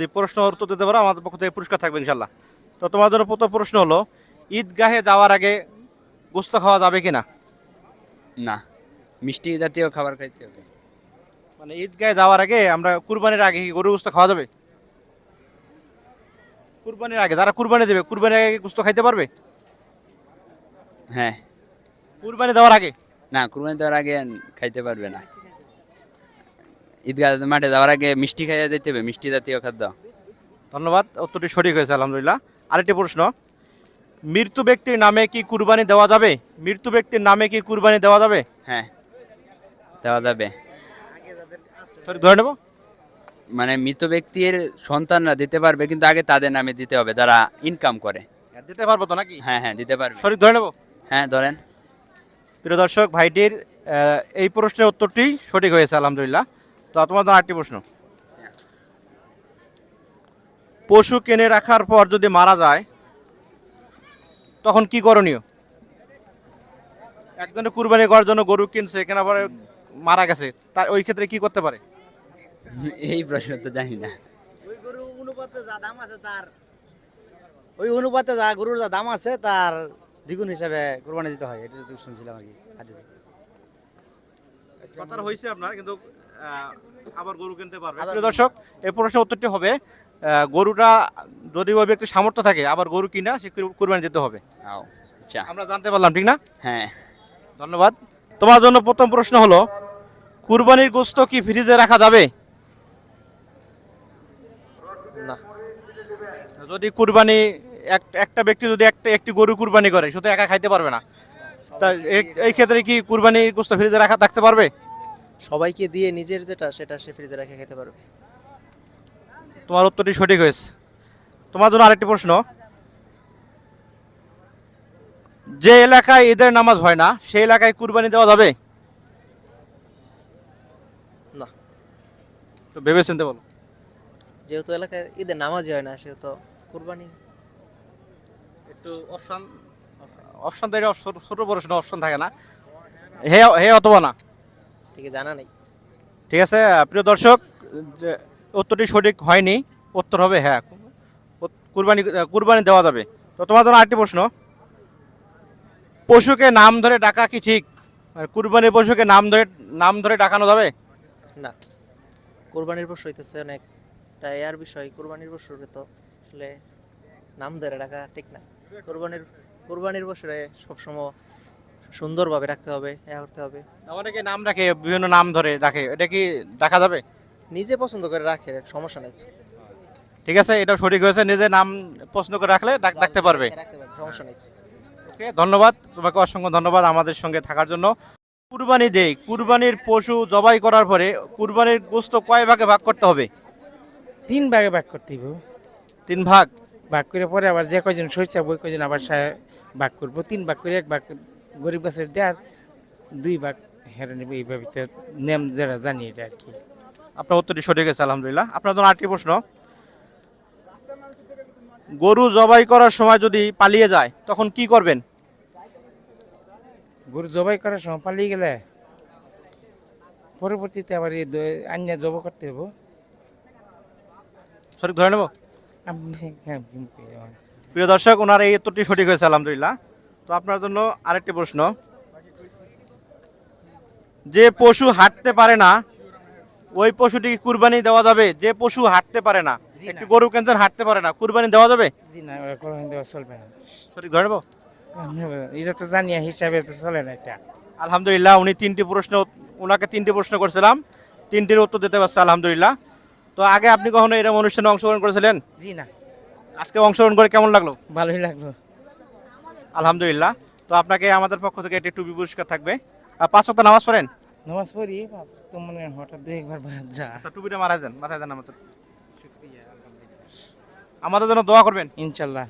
যদি প্রশ্ন উত্তর দিতে পারো আমাদের পক্ষ থেকে পুরস্কার থাকবে ইনশাল্লাহ তো তোমাদের প্রথম প্রশ্ন হলো ঈদগাহে যাওয়ার আগে গোস্ত খাওয়া যাবে কিনা? না মিষ্টি জাতীয় খাবার খাইতে হবে। মানে ঈদগাহে যাওয়ার আগে আমরা কুরবানির আগে কি গরুর গোস্ত খাওয়া যাবে? কুরবানির আগে যারা কুরবানি দেবে কুরবানির আগে কি গোস্ত খাইতে পারবে? হ্যাঁ। কুরবানি দেওয়ার আগে? না কুরবানি দেওয়ার আগে খাইতে পারবে না। ঈদগাহ মাঠে যাওয়ার আগে মিষ্টি খাইয়া যেতে হবে মিষ্টি জাতীয় খাদ্য। ধন্যবাদ উত্তরটি সঠিক হয়েছে আলহামদুলিল্লাহ। আরেকটি প্রশ্ন মৃত্যু ব্যক্তির নামে কি কুরবানি দেওয়া যাবে? মৃত্যু ব্যক্তির নামে কি কুরবানি দেওয়া যাবে? হ্যাঁ দেওয়া যাবে। সরি ধরে নেব? মানে মৃত ব্যক্তির সন্তানরা দিতে পারবে কিন্তু আগে তাদের নামে দিতে হবে যারা ইনকাম করে। দিতে পারব তো নাকি? হ্যাঁ হ্যাঁ দিতে পারবে। সরি ধরে নেব? হ্যাঁ ধরেন। প্রিয় দর্শক ভাইটির এই প্রশ্নের উত্তরটি সঠিক হয়েছে আলহামদুলিল্লাহ। তো তোমার জন্য আরেকটি প্রশ্ন। পশু কিনে রাখার পর যদি মারা যায় তখন কি করণীয়? একজনে কুরবানি করার জন্য গরু কিনছে কেনার পরে মারা গেছে তার ওই ক্ষেত্রে কি করতে পারে? এই প্রশ্ন তো জানি না। ওই গরু অনুপাতে যা দাম আছে তার ওই অনুপাতে যা গরুর যা দাম আছে তার দ্বিগুণ হিসাবে কোরবানি দিতে হয় এটা তো শুনছিলাম আর কি হাদিসে। কথার হয়েছে আপনার কিন্তু আবার গরু কিনতে পারবে। দর্শক এই প্রশ্নের উত্তরটি হবে গরুটা যদি ওই ব্যক্তির সামর্থ্য থাকে আবার গরু কিনা সে কুরবানি দিতে হবে। আচ্ছা। আমরা জানতে পারলাম ঠিক না? হ্যাঁ। ধন্যবাদ। তোমার জন্য প্রথম প্রশ্ন হলো কুরবানির গোস্ত কি ফ্রিজে রাখা যাবে? না। যদি কুরবানি এক- একটা ব্যক্তি যদি একটা একটি গরু কুরবানি করে শুধু একা খাইতে পারবে না। তা এই- এই ক্ষেত্রে কি কুরবানির গোস্ত ফ্রিজে রাখা থাকতে পারবে? সবাইকে দিয়ে নিজের যেটা সেটা সে ফ্রিজে রেখে খেতে পারবে। তোমার উত্তরটি সঠিক হয়েছে। তোমার জন্য আরেকটি প্রশ্ন। যে এলাকায় ঈদের নামাজ হয় না সেই এলাকায় কুরবানি দেওয়া যাবে? না। তো ভেবে চিনতে বলো। যেহেতু এলাকায় ঈদের নামাজই হয় না সেহেতু কোরবানি। একটু অপশন অপশন তো এটা ছোট- প্রশ্ন অপশন থাকে না। হে হে অথবা না। আছে জানা নেই। ঠিক আছে প্রিয় দর্শক যে উত্তরটি সঠিক হয়নি উত্তর হবে হ্যাঁ কুরবানি কুরবানি দেওয়া যাবে। তো তোমার জন্য আরেকটি প্রশ্ন। পশুকে নাম ধরে ডাকা কি ঠিক? মানে কুরবানির পশুকে নাম ধরে নাম ধরে ডাকানো যাবে? না। কোরবানির পশু হইতেছে অনেকটা এয়ার বিষয় কোরবানির পশুরে তো আসলে নাম ধরে ডাকা ঠিক না। কোরবানির কোরবানির পশুরে সবসময় সুন্দরভাবে রাখতে হবে এ করতে হবে। অনেকে নাম রাখে বিভিন্ন নাম ধরে রাখে এটা কি ডাকা যাবে? নিজে পছন্দ করে রাখে সমস্যা নেই। ঠিক আছে এটা সঠিক হয়েছে নিজে নাম পছন্দ করে রাখলে ডাক- ডাকতে পারবে। রাখতে পারবে সমস্যা নেই। ওকে ধন্যবাদ তোমাকে অসংখ্য ধন্যবাদ আমাদের সঙ্গে থাকার জন্য। কুরবানি দেই কুরবানির পশু জবাই করার পরে কুরবানির গোস্ত কয় ভাগে ভাগ করতে হবে? তিন ভাগে ভাগ করতে হইব। তিন ভাগ? ভাগ করে পরে আবার যে কয়জন সরিষা ওই কয়জন আবার ভাগ করব। তিন ভাগ করে এক ভাগ গরিব গাছের দেওয়ার দুই ভাগ হেরে নেবে এইভাবে নেম যারা জানি এটা আর কি। আপনার উত্তরটি সঠিক আছে আলহামদুলিল্লাহ। আপনার জন্য আরেকটি প্রশ্ন। গরু জবাই করার সময় যদি পালিয়ে যায় তখন কি করবেন? গরু জবাই করার সময় পালিয়ে গেলে পরবর্তীতে আবার এই দ- জব করতে হব সঠিক ধরে নেব? হ্যাঁ। প্রিয় দর্শক ওনার এই উত্তরটি সঠিক হয়েছে আলহামদুলিল্লাহ। তো আপনার জন্য আরেকটি প্রশ্ন। যে পশু হাঁটতে পারে না ওই পশুটি কি কুরবানি দেওয়া যাবে। যে পশু হাঁটতে পারে না। একটি গরু কেন্দ্র হাঁটতে পারে না কুরবানি দেওয়া যাবে? জি না ওরা দেওয়া চলবে না। সঠিক ধরে এটা তো জানি হিসাবে তো চলে না এটা। আলহামদুলিল্লাহ উনি তিনটি প্রশ্ন ওনাকে তিনটি প্রশ্ন করেছিলাম। তিনটির উত্তর দিতে পারছে আলহামদুলিল্লাহ। তো আগে আপনি কখনো এরকম অনুষ্ঠানে অংশগ্রহণ করেছিলেন? জি না। আজকে অংশগ্রহণ করে কেমন লাগল? ভালোই লাগল। আলহামদুলিল্লাহ। তো আপনাকে আমাদের পক্ষ থেকে একটি টুপি পুরস্কার থাকবে। আর পাঁচ সপ্তাহ নামাজ পড়েন? নামাজ পড়ি তো মনে হঠাৎ দুই একবার যা। আচ্ছা টুপিটা মারা দেন মাথায় দেন আমাদের। আমাদের জন্য দোয়া করবেন? ইনশাল্লাহ